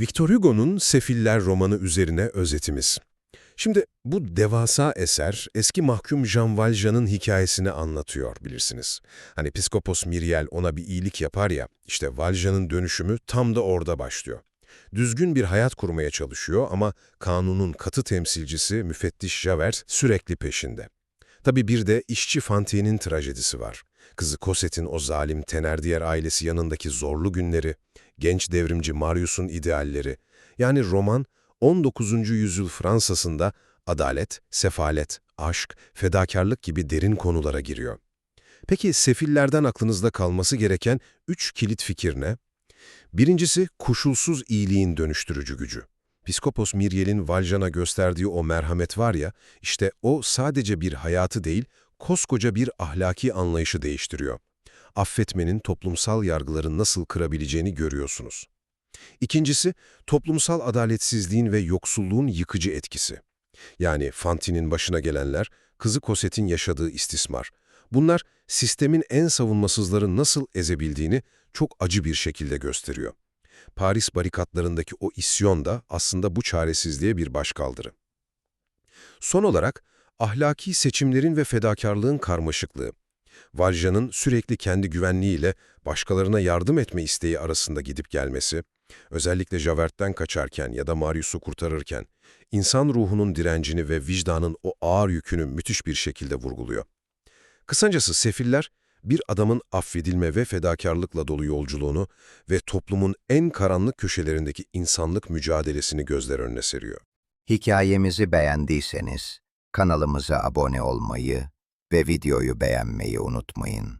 Victor Hugo'nun Sefiller romanı üzerine özetimiz. Şimdi bu devasa eser eski mahkum Jean Valjean'ın hikayesini anlatıyor bilirsiniz. Hani Piskopos Miriel ona bir iyilik yapar ya, işte Valjean'ın dönüşümü tam da orada başlıyor. Düzgün bir hayat kurmaya çalışıyor ama kanunun katı temsilcisi müfettiş Javert sürekli peşinde. Tabii bir de işçi Fantine'in trajedisi var. Kızı Cosette'in o zalim Tenerdier ailesi yanındaki zorlu günleri, genç devrimci Marius'un idealleri. Yani roman 19. yüzyıl Fransa'sında adalet, sefalet, aşk, fedakarlık gibi derin konulara giriyor. Peki sefillerden aklınızda kalması gereken üç kilit fikir ne? Birincisi koşulsuz iyiliğin dönüştürücü gücü. Piskopos Miriel'in Valjean'a gösterdiği o merhamet var ya, işte o sadece bir hayatı değil, koskoca bir ahlaki anlayışı değiştiriyor. Affetmenin toplumsal yargıları nasıl kırabileceğini görüyorsunuz. İkincisi, toplumsal adaletsizliğin ve yoksulluğun yıkıcı etkisi. Yani Fantine'in başına gelenler, kızı Cosette'in yaşadığı istismar. Bunlar sistemin en savunmasızları nasıl ezebildiğini çok acı bir şekilde gösteriyor. Paris barikatlarındaki o isyon da aslında bu çaresizliğe bir başkaldırı. Son olarak, ahlaki seçimlerin ve fedakarlığın karmaşıklığı. Valjean'ın sürekli kendi güvenliğiyle başkalarına yardım etme isteği arasında gidip gelmesi, özellikle Javert'ten kaçarken ya da Marius'u kurtarırken, insan ruhunun direncini ve vicdanın o ağır yükünü müthiş bir şekilde vurguluyor. Kısacası Sefiller, bir adamın affedilme ve fedakarlıkla dolu yolculuğunu ve toplumun en karanlık köşelerindeki insanlık mücadelesini gözler önüne seriyor. Hikayemizi beğendiyseniz kanalımıza abone olmayı ve videoyu beğenmeyi unutmayın.